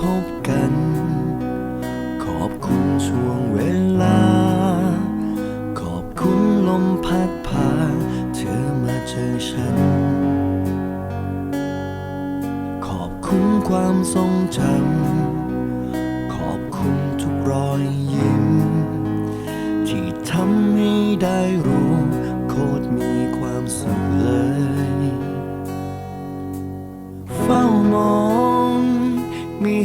พบกัน ขอบคุณช่วงเวลา ขอบคุณลมพัดพาเธอมาเจอฉัน ขอบคุณความทรงจำ ขอบคุณทุกรอยยิ้ม ที่ทำให้ได้รู้โคตรมีความ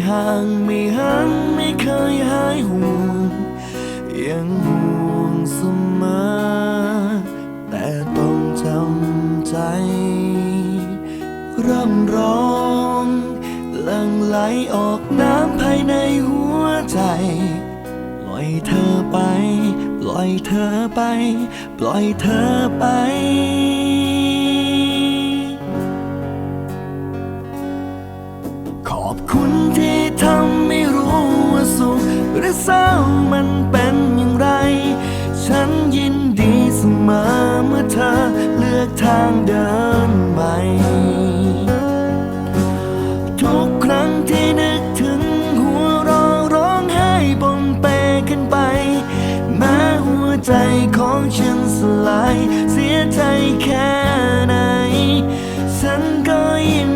ห่างไม่หันไม่เคยหายห่วงยังห่วงเสมอ แต่ต้องจำใจ ร่ำร้องหลั่งไหลออกน้ำภายในหัวใจ ปล่อยเธอไป ปล่อยเธอไป ปล่อยเธอไป เศร้ามันเป็นอย่างไร ฉันยินดีเสมอเมื่อเธอเลือกทางเดินใหม่ ทุกครั้งที่นึกถึงหัวร้องร้องไห้บนเปขึ้นไป แม้หัวใจของฉันสลาย เสียใจแค่ไหน ฉันก็ยิน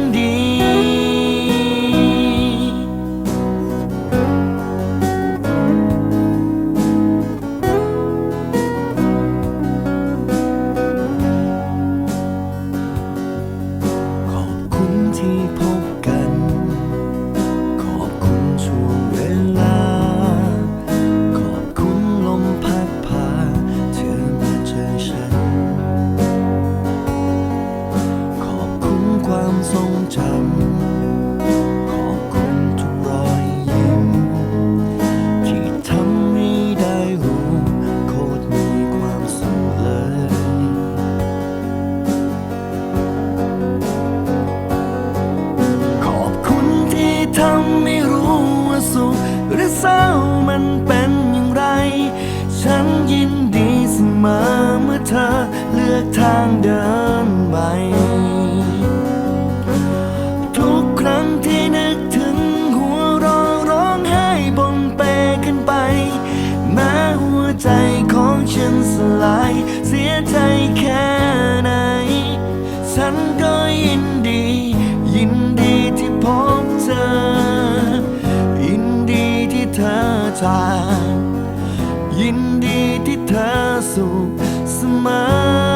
ทรงจำขอบคุณทุกรอยยิ้ม ที่ทำให้ได้รู้โคตรมีความสุขเลย ขอบคุณที่ทำให้รู้ว่าสุขหรือเศร้ามันเป็น จายินดีที่เธอสุขเสมอ